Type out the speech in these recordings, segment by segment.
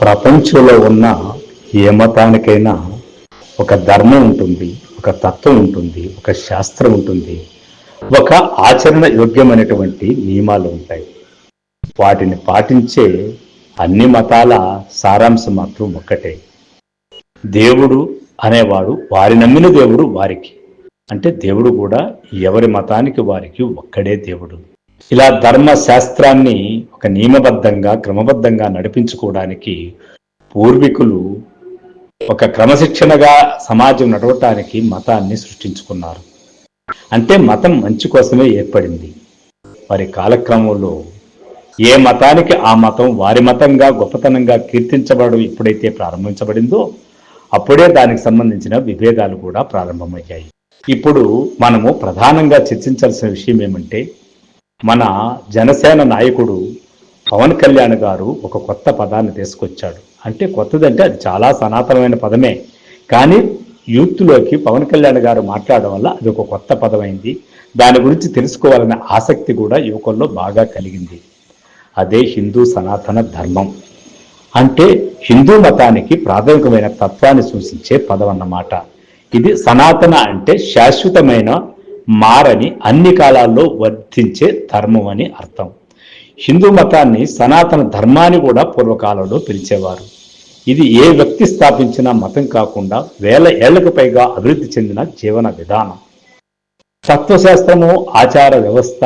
ప్రపంచంలో ఉన్న ఏ మతానికైనా ఒక ధర్మం ఉంటుంది ఒక తత్వం ఉంటుంది ఒక శాస్త్రం ఉంటుంది. ఒక ఆచరణ యోగ్యమైనటువంటి నియమాలు ఉంటాయి. వాటిని పాటించే అన్ని మతాల సారాంశం మాత్రం ఒక్కటే. దేవుడు అనేవాడు వారి నమ్మిన దేవుడు వారికి. అంటే దేవుడు కూడా ఎవరి మతానికి వారికి ఒక్కడే దేవుడు. ఇలా ధర్మ శాస్త్రాన్ని ఒక నియమబద్ధంగా క్రమబద్ధంగా నడిపించుకోవడానికి పూర్వీకులు ఒక క్రమశిక్షణగా సమాజం నడవటానికి మతాన్ని సృష్టించుకున్నారు. అంటే మతం మంచి కోసమే ఏర్పడింది. వారి కాలక్రమంలో ఏ మతానికి ఆ మతం వారి మతంగా గొప్పతనంగా కీర్తించబడడం ఎప్పుడైతే ప్రారంభించబడిందో అప్పుడే దానికి సంబంధించిన విభేదాలు కూడా ప్రారంభమయ్యాయి. ఇప్పుడు మనము ప్రధానంగా చర్చించాల్సిన విషయం ఏమంటే మన జనసేన నాయకుడు పవన్ కళ్యాణ్ గారు ఒక కొత్త పదాన్ని తీసుకొచ్చాడు. అంటే కొత్తదంటే అది చాలా సనాతనమైన పదమే. కానీ యూత్లోకి పవన్ కళ్యాణ్ గారు మాట్లాడడం వల్ల అది ఒక కొత్త పదమైంది. దాని గురించి తెలుసుకోవాలనే ఆసక్తి కూడా యువకుల్లో బాగా కలిగింది. అదే హిందూ సనాతన ధర్మం. అంటే హిందూ మతానికి ప్రాథమికమైన తత్వాన్ని సూచించే పదం అన్నమాట. ఇది సనాతన అంటే శాశ్వతమైన మారని అన్ని కాలాల్లో వర్తించే ధర్మం అని అర్థం. హిందూ మతాన్ని సనాతన ధర్మాన్ని కూడా పూర్వకాలంలో పిలిచేవారు. ఇది ఏ వ్యక్తి స్థాపించిన మతం కాకుండా వేల ఏళ్ళకు పైగా అభివృద్ధి చెందిన జీవన విధానం. తత్వశాస్త్రము ఆచార వ్యవస్థ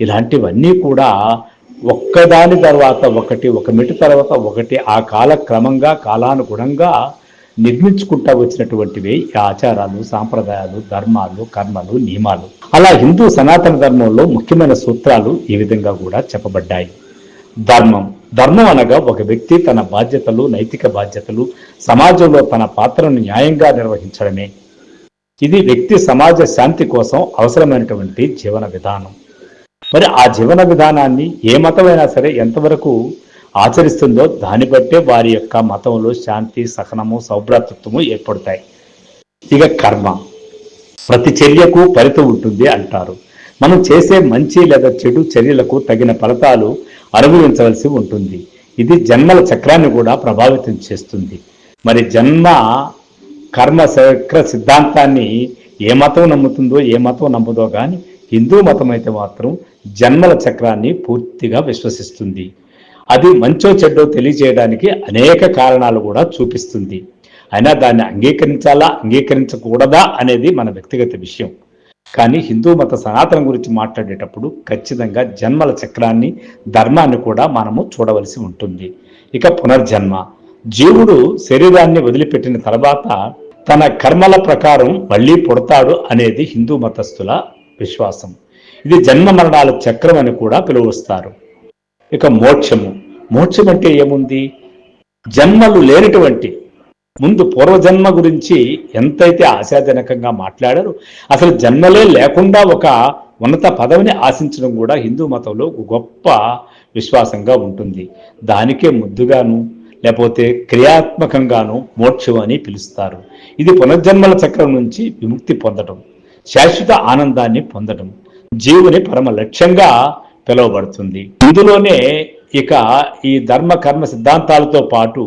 ఇలాంటివన్నీ కూడా ఒక్కదాని తర్వాత ఒకటి ఒక మిటి తర్వాత ఒకటి ఆ కాల క్రమంగా కాలానుగుణంగా నిర్మించుకుంటా వచ్చినటువంటివే ఈ ఆచారాలు సాంప్రదాయాలు ధర్మాలు కర్మలు నియమాలు. అలా హిందూ సనాతన ధర్మంలో ముఖ్యమైన సూత్రాలు ఈ విధంగా కూడా చెప్పబడ్డాయి. ధర్మం. ధర్మం అనగా ఒక వ్యక్తి తన బాధ్యతలు నైతిక బాధ్యతలు సమాజంలో తన పాత్రను న్యాయంగా నిర్వహించడమే. ఇది వ్యక్తి సమాజ శాంతి కోసం అవసరమైనటువంటి జీవన విధానం. మరి ఆ జీవన విధానాన్ని ఏ మతమైనా సరే ఎంతవరకు ఆచరిస్తుందో దాన్ని బట్టే వారి యొక్క మతంలో శాంతి సహనము సౌభ్రాతత్వము ఏర్పడతాయి. ఇక కర్మ. ప్రతి చర్యకు ఫలితం ఉంటుంది అంటారు. మనం చేసే మంచి లేదా చెడు చర్యలకు తగిన ఫలితాలు అనుభవించవలసి ఉంటుంది. ఇది జన్మల చక్రాన్ని కూడా ప్రభావితం చేస్తుంది. మరి జన్మ కర్మ చక్ర సిద్ధాంతాన్ని ఏ మతం నమ్ముతుందో ఏ మతం నమ్ముదో కానీ హిందూ మతం అయితే మాత్రం జన్మల చక్రాన్ని పూర్తిగా విశ్వసిస్తుంది. అది మంచో చెడ్డో తెలియజేయడానికి అనేక కారణాలు కూడా చూపిస్తుంది. అయినా దాన్ని అంగీకరించాలా అంగీకరించకూడదా అనేది మన వ్యక్తిగత విషయం. కానీ హిందూ మత సనాతనం గురించి మాట్లాడేటప్పుడు ఖచ్చితంగా జన్మల చక్రాన్ని ధర్మాన్ని కూడా మనము చూడవలసి ఉంటుంది. ఇక పునర్జన్మ. జీవుడు శరీరాన్ని వదిలిపెట్టిన తర్వాత తన కర్మల ప్రకారం మళ్ళీ పుడతాడు అనేది హిందూ మతస్థుల విశ్వాసం. ఇది జన్మ మరణాల చక్రం అని కూడా పిలువస్తారు. ఇక మోక్షము. మోక్షం అంటే ఏముంది? జన్మలు లేనటువంటి ముందు పూర్వజన్మ గురించి ఎంతైతే ఆశాజనకంగా మాట్లాడారో అసలు జన్మలే లేకుండా ఒక ఉన్నత పదవిని ఆశించడం కూడా హిందూ మతంలో గొప్ప విశ్వాసంగా ఉంటుంది. దానికే ముద్దుగాను లేకపోతే క్రియాత్మకంగాను మోక్షం అని పిలుస్తారు. ఇది పునర్జన్మల చక్రం నుంచి విముక్తి పొందడం శాశ్వత ఆనందాన్ని పొందడం జీవుని పరమ లక్ష్యంగా పిలువబడుతుంది. ఇందులోనే ఇక ఈ ధర్మ కర్మ సిద్ధాంతాలతో పాటు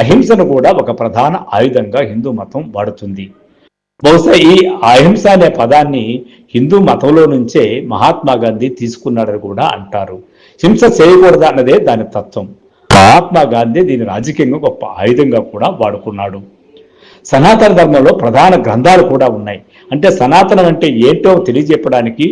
అహింసను కూడా ఒక ప్రధాన ఆయుధంగా హిందూ మతం వాడుతుంది. బహుశా ఈ అహింస అనే పదాన్ని హిందూ మతంలో నుంచే మహాత్మా గాంధీ తీసుకున్నాడని కూడా అంటారు. హింస చేయకూడదు అన్నదే దాని తత్వం. మహాత్మా గాంధీ దీని రాజకీయంగా గొప్ప ఆయుధంగా కూడా వాడుకున్నాడు. సనాతన ధర్మంలో ప్రధాన గ్రంథాలు కూడా ఉన్నాయి. అంటే సనాతనం అంటే ఏంటో తెలియజెప్పడానికి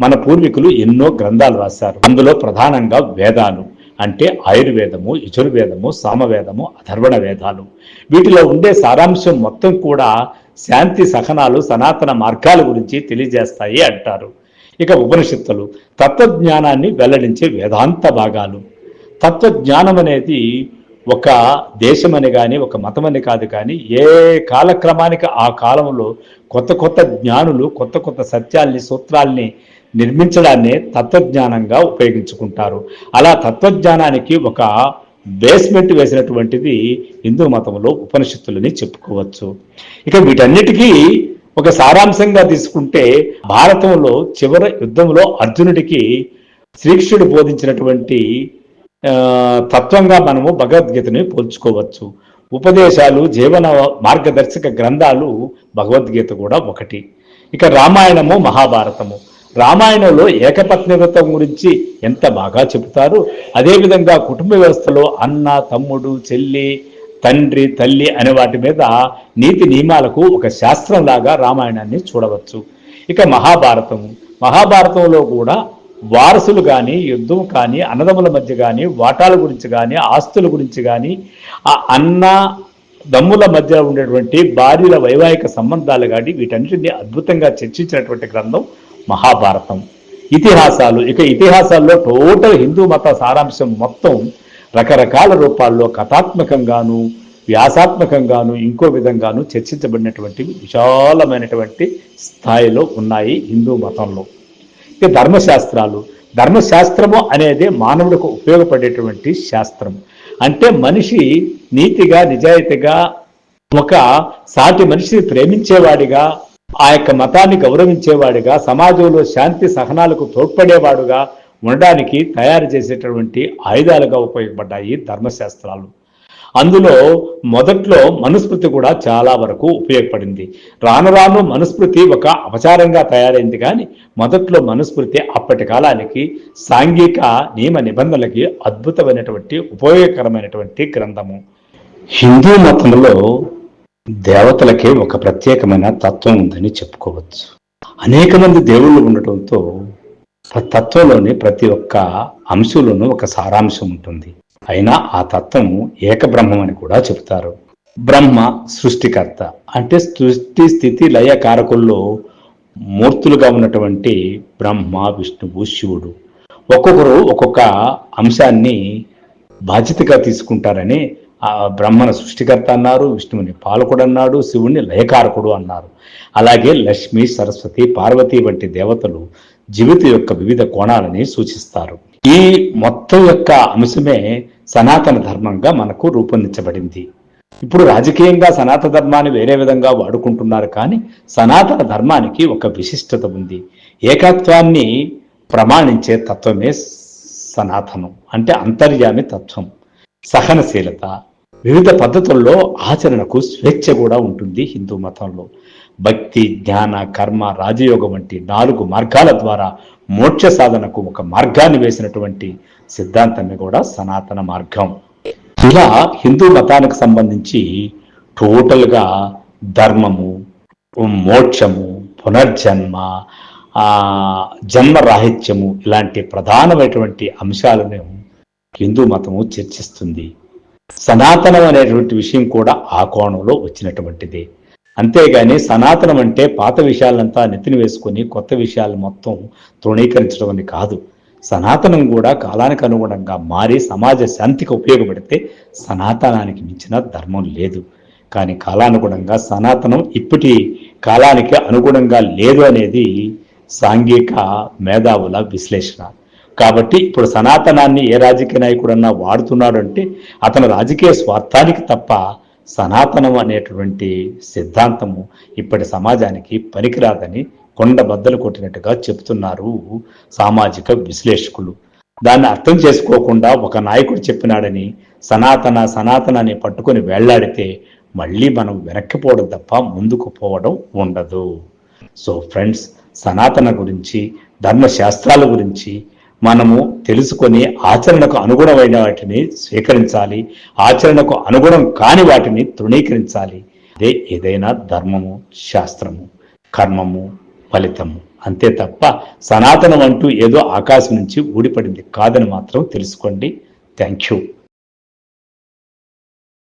మన పూర్వీకులు ఎన్నో గ్రంథాలు రాశారు. అందులో ప్రధానంగా వేదాలు అంటే ఆయుర్వేదము యజుర్వేదము సామవేదము అధర్వణ వేదాలు. వీటిలో ఉండే సారాంశం మొత్తం కూడా శాంతి సహనాలు సనాతన మార్గాల గురించి తెలియజేస్తాయి అంటారు. ఇక ఉపనిషత్తులు తత్వజ్ఞానాన్ని వెల్లడించే వేదాంత భాగాలు. తత్వజ్ఞానం అనేది ఒక దేశమని కానీ ఒక మతమని కాదు కానీ ఏ కాలక్రమానికి ఆ కాలంలో కొత్త కొత్త జ్ఞానులు కొత్త కొత్త సత్యాల్ని సూత్రాల్ని నిర్మించడాన్ని తత్వజ్ఞానంగా ఉపయోగించుకుంటారు. అలా తత్వజ్ఞానానికి ఒక బేస్మెంట్ వేసినటువంటిది హిందూ మతంలో ఉపనిషత్తులని చెప్పుకోవచ్చు. ఇక వీటన్నిటికీ ఒక సారాంశంగా తీసుకుంటే భారతంలో చివరి యుద్ధంలో అర్జునుడికి శ్రీకృష్ణుడు బోధించినటువంటి తత్వంగా మనము భగవద్గీతని పోల్చుకోవచ్చు. ఉపదేశాలు జీవన మార్గదర్శక గ్రంథాలు భగవద్గీత కూడా ఒకటి. ఇక రామాయణము మహాభారతము. రామాయణంలో ఏకపత్ని వ్రతం గురించి ఎంత బాగా చెబుతారు? అదేవిధంగా కుటుంబ వ్యవస్థలో అన్న తమ్ముడు చెల్లి తండ్రి తల్లి అనే వాటి మీద నీతి నియమాలకు ఒక శాస్త్రంలాగా రామాయణాన్ని చూడవచ్చు. ఇక మహాభారతము. మహాభారతంలో కూడా వారసులు కానీ యుద్ధం కానీ అన్నదమ్ముల మధ్య కానీ వాటాల గురించి కానీ ఆస్తుల గురించి కానీ ఆ అన్న దమ్ముల మధ్య ఉండేటువంటి భార్యల వైవాహిక సంబంధాలు కానీ వీటన్నిటిని అద్భుతంగా చర్చించినటువంటి గ్రంథం మహాభారతం. ఇతిహాసాలు ఇక ఇతిహాసాల్లో టోటల్ హిందూ మత సారాంశం మొత్తం రకరకాల రూపాల్లో కథాత్మకంగాను వ్యాసాత్మకంగాను ఇంకో విధంగాను చర్చించబడినటువంటి విశాలమైనటువంటి స్థాయిలో ఉన్నాయి హిందూ మతంలో. ఇక ధర్మశాస్త్రాలు. ధర్మశాస్త్రము అనేది మానవుడికి ఉపయోగపడేటువంటి శాస్త్రం. అంటే మనిషి నీతిగా నిజాయితీగా ఒక సాటి మనిషిని ప్రేమించేవాడిగా ఆ యొక్క మతాన్ని గౌరవించేవాడుగా సమాజంలో శాంతి సహనాలకు తోడ్పడేవాడుగా ఉండడానికి తయారు చేసేటటువంటి ఆయుధాలుగా ఉపయోగపడ్డాయి ధర్మశాస్త్రాలు. అందులో మొదట్లో మనుస్మృతి కూడా చాలా వరకు ఉపయోగపడింది. రాను రాను మనుస్మృతి ఒక అపచారంగా తయారైంది కానీ మొదట్లో మనుస్మృతి అప్పటి కాలానికి సాంఘిక నియమ నిబంధనలకి అద్భుతమైనటువంటి ఉపయోగకరమైనటువంటి గ్రంథము. హిందూ మతంలో దేవతలకే ఒక ప్రత్యేకమైన తత్వం ఉందని చెప్పుకోవచ్చు. అనేక మంది దేవుళ్ళు ఉండటంతో ఆ తత్వంలోని ప్రతి ఒక్క అంశంలోనూ ఒక సారాంశం ఉంటుంది. అయినా ఆ తత్వము ఏకబ్రహ్మం అని కూడా చెబుతారు బ్రహ్మ సృష్టికర్త అంటే సృష్టి స్థితి లయ కారకుల్లో మూర్తులుగా ఉన్నటువంటి బ్రహ్మ విష్ణువు శివుడు ఒక్కొక్కరు ఒక్కొక్క అంశాన్ని బాధ్యతగా తీసుకుంటారని ఆ బ్రహ్మను సృష్టికర్త అన్నారు విష్ణువుని పాలకుడు అన్నాడు శివుణ్ణి లయకారకుడు అన్నారు. అలాగే లక్ష్మి సరస్వతి పార్వతి వంటి దేవతలు జీవిత యొక్క వివిధ కోణాలని సూచిస్తారు. ఈ మొత్తం యొక్క అంశమే సనాతన ధర్మంగా మనకు రూపొందించబడింది. ఇప్పుడు రాజకీయంగా సనాతన ధర్మాన్ని వేరే విధంగా వాడుకుంటున్నారు కానీ సనాతన ధర్మానికి ఒక విశిష్టత ఉంది. ఏకత్వాన్ని ప్రమాణించే తత్వమే సనాతనం అంటే అంతర్యామి తత్వం. సహనశీలత వివిధ పద్ధతుల్లో ఆచరణకు స్వేచ్ఛ కూడా ఉంటుంది హిందూ మతంలో. భక్తి జ్ఞాన కర్మ రాజయోగం వంటి నాలుగు మార్గాల ద్వారా మోక్ష సాధనకు ఒక మార్గాన్ని వేసినటువంటి సిద్ధాంతమే కూడా సనాతన మార్గం. ఇలా హిందూ మతానికి సంబంధించి టోటల్గా ధర్మము మోక్షము పునర్జన్మ జన్మరాహిత్యము జన్మ రాహిత్యము ఇలాంటి ప్రధానమైనటువంటి అంశాలను హిందూ మతము చర్చిస్తుంది. సనాతనం అనేటువంటి విషయం కూడా ఆ కోణంలో వచ్చినటువంటిది. అంతేగాని సనాతనం అంటే పాత విషయాలంతా నెత్తిన వేసుకొని కొత్త విషయాలు మొత్తం తృణీకరించడం అని కాదు. సనాతనం కూడా కాలానికి అనుగుణంగా మారి సమాజ శాంతికి ఉపయోగపడితే సనాతనానికి మించిన ధర్మం లేదు. కానీ కాలానుగుణంగా సనాతనం ఇప్పటి కాలానికి అనుగుణంగా లేదు అనేది సాంఘిక మేధావుల విశ్లేషణ. కాబట్టి ఇప్పుడు సనాతనాన్ని ఏ రాజకీయ నాయకుడన్నా వాడుతున్నాడు అంటే అతను రాజకీయ స్వార్థానికి తప్ప సనాతనం అనేటువంటి సిద్ధాంతము ఇప్పటి సమాజానికి పనికిరాదని కొండ బద్దలు కొట్టినట్టుగా చెప్తున్నారు సామాజిక విశ్లేషకులు. దాన్ని అర్థం చేసుకోకుండా ఒక నాయకుడు చెప్పినాడని సనాతన సనాతనాన్ని పట్టుకొని వేళ్ళాడితే మళ్ళీ మనం వెనక్కిపోవడం తప్ప ముందుకు పోవడం ఉండదు. సో ఫ్రెండ్స్ సనాతన గురించి ధర్మశాస్త్రాల గురించి మనము తెలుసుకొని ఆచరణకు అనుగుణమైన వాటిని స్వీకరించాలి. ఆచరణకు అనుగుణం కాని వాటిని తృణీకరించాలి. అదే ఏదైనా ధర్మము శాస్త్రము కర్మము ఫలితము. అంతే తప్ప సనాతనం అంటూ ఏదో ఆకాశం నుంచి ఊడిపడింది కాదని మాత్రం తెలుసుకోండి. Thank you.